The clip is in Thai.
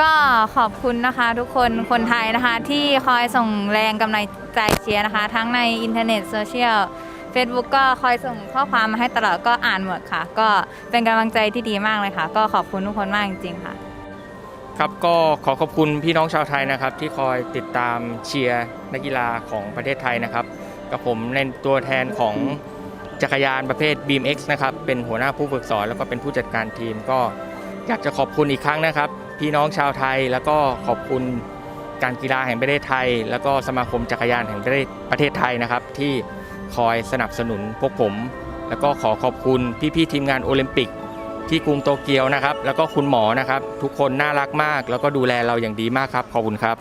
ก็ขอบคุณนะคะทุกคนคนไทยนะคะที่คอยส่งแรงกำลังใจเชียร์นะคะ ทั้งในอินเทอร์เน็ตโซเชียล Facebook ก็คอยส่งข้อความมาให้ตลอดก็อ่านหมดค่ะ ก็เป็นกำลังใจที่ดีมากเลยค่ะ ก็ขอบคุณทุกคนมากจริงๆค่ะ ครับก็ขอขอบคุณพี่น้องชาวไทยนะครับ ที่คอยติดตามเชียร์นักกีฬาของประเทศไทยนะครับ กับผมในตัวแทนของจักรยานประเภท BMX นะครับเป็นหัวหน้าผู้ฝึกสอนแล้วก็เป็นผู้จัดการทีมก็อยากจะขอบคุณอีกครั้งนะครับ พี่น้องชาวไทย แล้วก็ขอบคุณการกีฬาแห่งประเทศไทย แล้วก็สมาคมจักรยานแห่งประเทศประเทศไทยนะครับ ที่คอยสนับสนุนพวกผม แล้วก็ขอขอบคุณพี่ๆทีมงานโอลิมปิก ที่กรุงโตเกียวนะครับ แล้วก็คุณหมอนะครับ ทุกคนน่ารักมาก แล้วก็ดูแลเราอย่างดีมากครับขอบคุณครับ